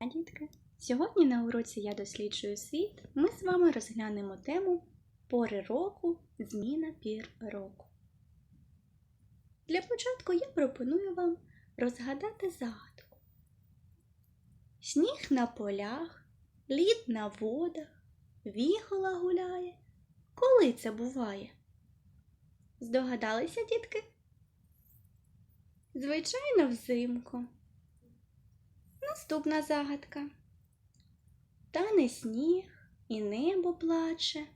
Дітки, сьогодні на уроці Я досліджую світ ми з вами розглянемо тему пори року, зміна пір року. Для початку я пропоную вам розгадати загадку. Сніг на полях, лід на водах, віхола гуляє. Коли це буває? Здогадалися, дітки? Звичайно, взимку. Наступна загадка. Тане сніг, і небо плаче,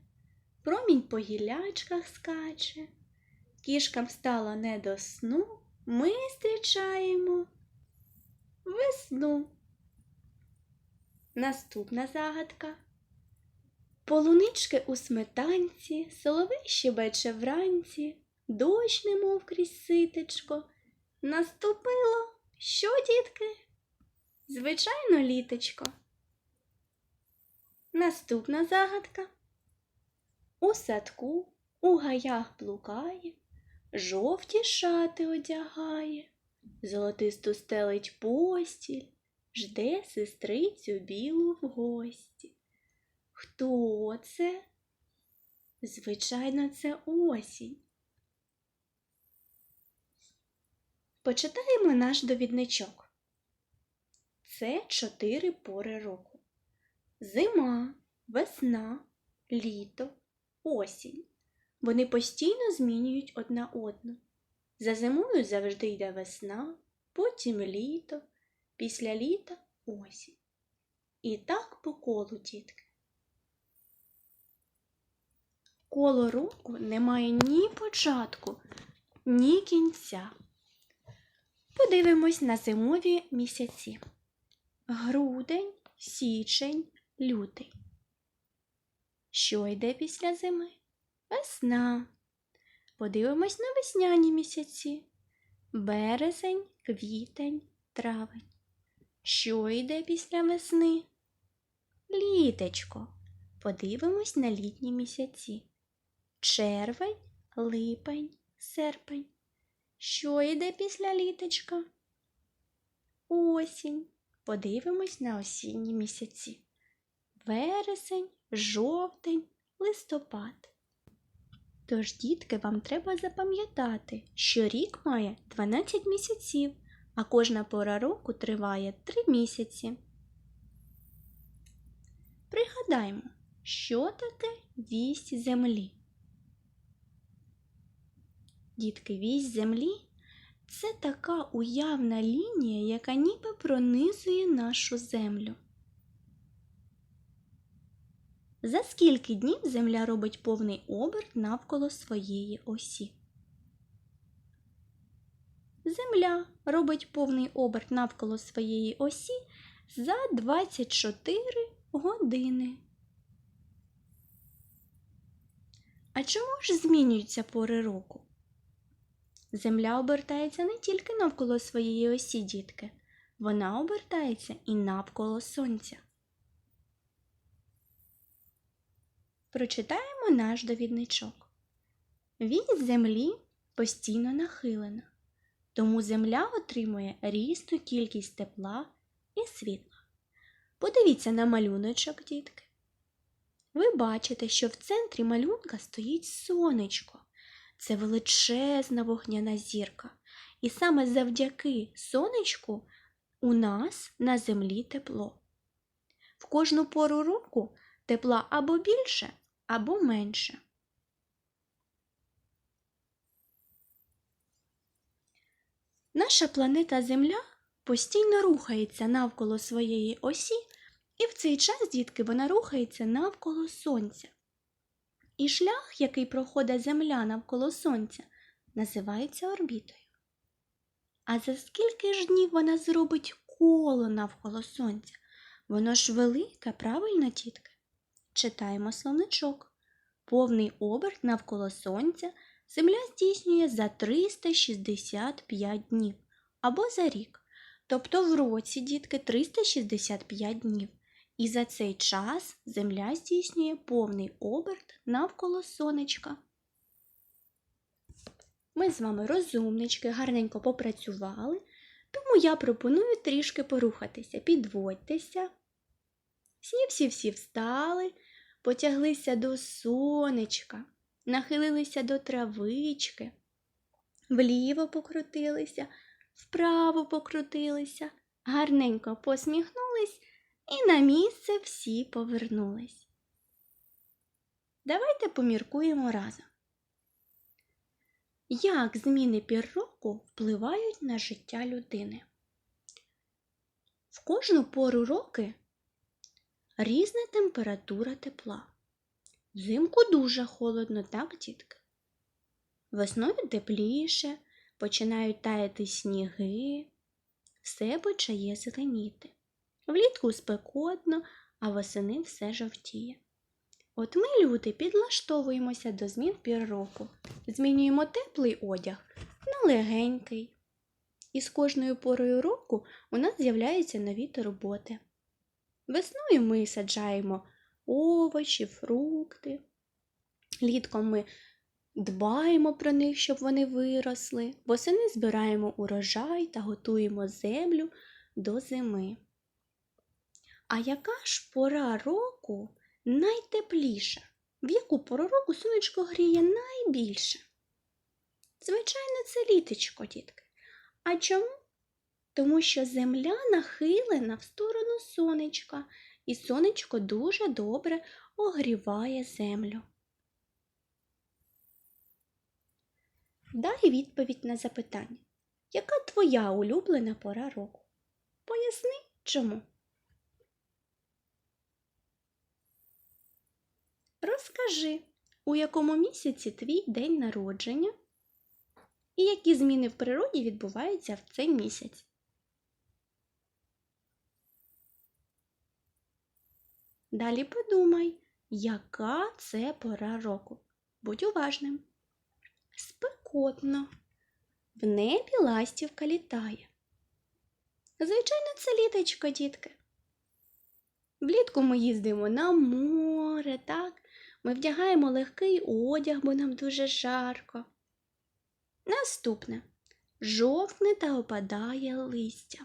промінь по гілячках скаче. Кішкам стало не до сну, ми зустрічаємо весну. Наступна загадка. Полунички у сметанці, соловей щебече вранці, дощ немов крізь ситечко. Наступило що, дітки? Звичайно, літочко. Наступна загадка. У садку у гаях блукає, жовті шати одягає, золотисту стелить постіль, жде сестрицю білу в гості. Хто це? Звичайно, це осінь. Почитаємо наш довідничок. Це чотири пори року: зима, весна, літо, осінь. Вони постійно змінюють одна одну. За зимою завжди йде весна, потім літо, після літа осінь. І так по колу, дітки. Коло року не має ні початку, ні кінця. Подивимось на зимові місяці. Грудень, січень, лютий. Що йде після зими? Весна. Подивимось на весняні місяці. Березень, квітень, травень. Що йде після весни? Літечко. Подивимось на літні місяці. Червень, липень, серпень. Що йде після літочка? Осінь. Подивимось на осінні місяці. Вересень, жовтень, листопад. Тож, дітки, вам треба запам'ятати, що рік має 12 місяців, а кожна пора року триває 3 місяці. Пригадаймо, що таке вісь землі. Дітки, вісь землі це така уявна лінія, яка ніби пронизує нашу землю. За скільки днів Земля робить повний оберт навколо своєї осі? Земля робить повний оберт навколо своєї осі за 24 години. А чому ж змінюються пори року? Земля обертається не тільки навколо своєї осі, дітки, вона обертається і навколо сонця. Прочитаємо наш довідничок. Вісь землі постійно нахилена, тому земля отримує різну кількість тепла і світла. Подивіться на малюночок, дітки. Ви бачите, що в центрі малюнка стоїть сонечко. Це величезна вогняна зірка. І саме завдяки сонечку у нас на землі тепло. В кожну пору року тепла або більше, або менше. Наша планета Земля постійно рухається навколо своєї осі, і в цей час, дітки, вона рухається навколо Сонця. І шлях, який проходить Земля навколо Сонця, називається орбітою. А за скільки ж днів вона зробить коло навколо Сонця? Воно ж велике, правильно, тітки? Читаємо словничок. Повний оберт навколо Сонця Земля здійснює за 365 днів або за рік. Тобто в році, дітки, 365 днів. І за цей час Земля здійснює повний оберт навколо сонечка. Ми з вами розумнички, гарненько попрацювали. Тому я пропоную трішки порухатися. Підводьтеся. Всі-всі-всі встали, потяглися до сонечка, нахилилися до травички, вліво покрутилися, вправо покрутилися, гарненько посміхнулись і на місце всі повернулись. Давайте поміркуємо разом. Як зміни пір року впливають на життя людини? В кожну пору роки різна температура тепла. Взимку дуже холодно, так, дітки? Весною тепліше, починають таяти сніги, все почає зеленіти. Влітку спекотно, а восени все жовтіє. От ми, люди, підлаштовуємося до змін пір року, змінюємо теплий одяг на легенький. І з кожною порою року у нас з'являються нові турботи. Весною ми саджаємо овочі, фрукти. Літком ми дбаємо про них, щоб вони виросли. Восени збираємо урожай та готуємо землю до зими. А яка ж пора року найтепліша? В яку пору року сонечко гріє найбільше? Звичайно, це літочко, дітки. А чому? Тому що земля нахилена в сторону сонечка, і сонечко дуже добре огріває землю. Дай відповідь на запитання. Яка твоя улюблена пора року? Поясни чому. Розкажи, у якому місяці твій день народження і які зміни в природі відбуваються в цей місяць. Далі подумай, яка це пора року. Будь уважним. Спекотно. В небі ластівка літає. Звичайно, це літочко, дітки. Влітку ми їздимо на море, так? Ми вдягаємо легкий одяг, бо нам дуже жарко. Наступне жовтне та опадає листя.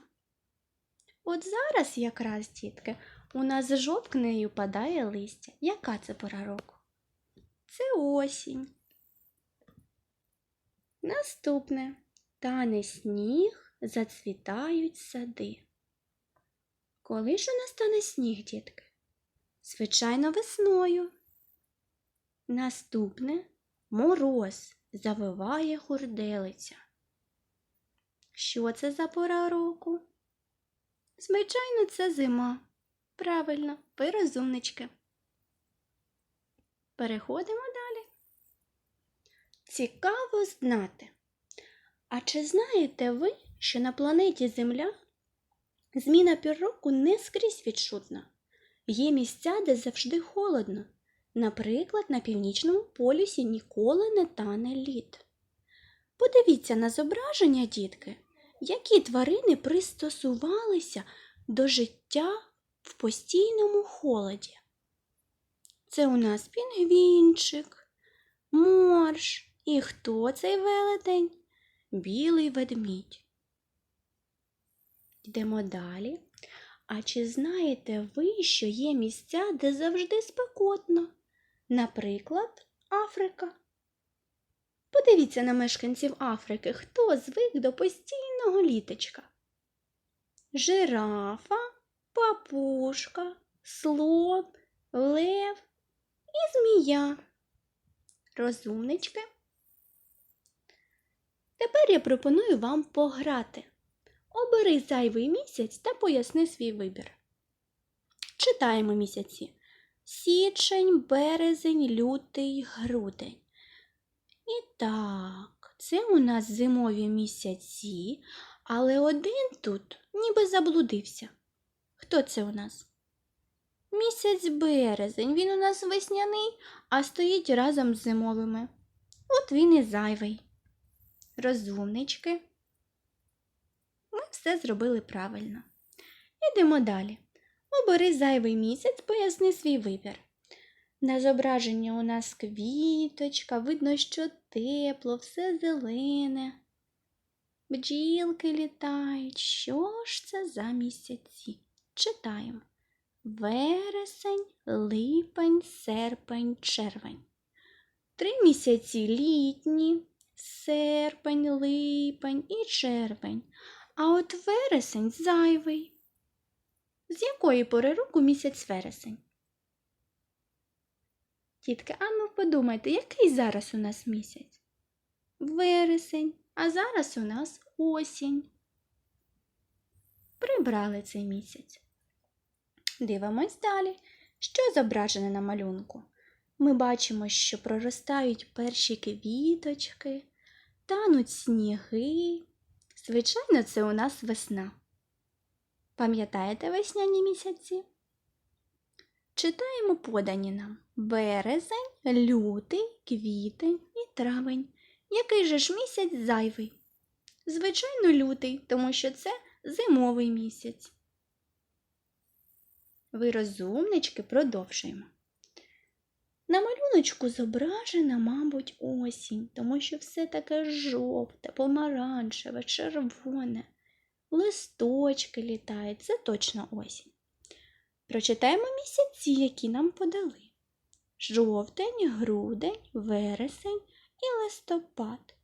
От зараз якраз, дітки, у нас жовтне і опадає листя. Яка це пора року? Це осінь. Наступне тане сніг, зацвітають сади. Коли ж у нас тане сніг, дітки? Звичайно, весною. Наступне мороз завиває хурделиця. Що це за пора року? Звичайно, це зима. Правильно, ви розумнички. Переходимо далі. Цікаво знати. А чи знаєте ви, що на планеті Земля зміна пір року не скрізь відчутна? Є місця, де завжди холодно. Наприклад, на північному полюсі ніколи не тане лід. Подивіться на зображення, дітки, які тварини пристосувалися до життя в постійному холоді. Це у нас пінгвінчик, морж і хто цей велетень? Білий ведмідь. Йдемо далі. А чи знаєте ви, що є місця, де завжди спекотно? Наприклад, Африка. Подивіться на мешканців Африки, хто звик до постійного літочка. Жирафа, папушка, слон, лев і змія. Розумнички. Тепер я пропоную вам пограти. Обери зайвий місяць та поясни свій вибір. Читаємо місяці. Січень, березень, лютий, грудень. І так, це у нас зимові місяці, але один тут ніби заблудився. Хто це у нас? Місяць березень, він у нас весняний, а стоїть разом з зимовими. От він і зайвий. Розумнички. Ми все зробили правильно. Ідемо далі. Обери зайвий місяць, поясни свій вибір. На зображенні у нас квіточка, видно, що тепло, все зелене. Бджілки літають. Що ж це за місяці? Читаємо. Вересень, липень, серпень, червень. Три місяці літні, серпень, липень і червень. А от вересень зайвий. З якої пори року місяць вересень? Тітки, а ну подумайте, який зараз у нас місяць? Вересень, а зараз у нас осінь. Прибрали цей місяць. Дивимось далі. Що зображено на малюнку? Ми бачимо, що проростають перші квіточки, тануть сніги. Звичайно, це у нас весна. Пам'ятаєте весняні місяці? Читаємо подані нам березень, лютий, квітень і травень. Який же ж місяць зайвий? Звичайно, лютий, тому що це зимовий місяць. Ви розумнички продовжуємо. На малюночку зображена, мабуть, осінь, тому що все таке жовте, помаранчеве, червоне, листочки літають, це точно осінь. Прочитаємо місяці, які нам подали. Жовтень, грудень, вересень і листопад.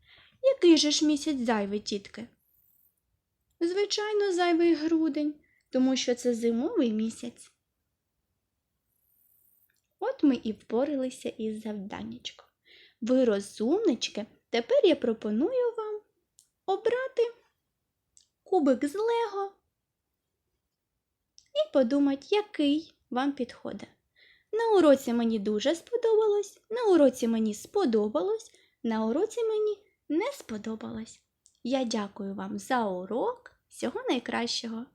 Який же ж місяць зайвий, тітки? Звичайно, зайвий грудень, тому що це зимовий місяць. От ми і впоралися із завданнячком. Ви розумнички, тепер я пропоную вам обрати кубик з Лего і подумати, який вам підходить. На уроці мені дуже сподобалось, на уроці мені сподобалось, на уроці мені не сподобалось. Я дякую вам за урок. Всього найкращого!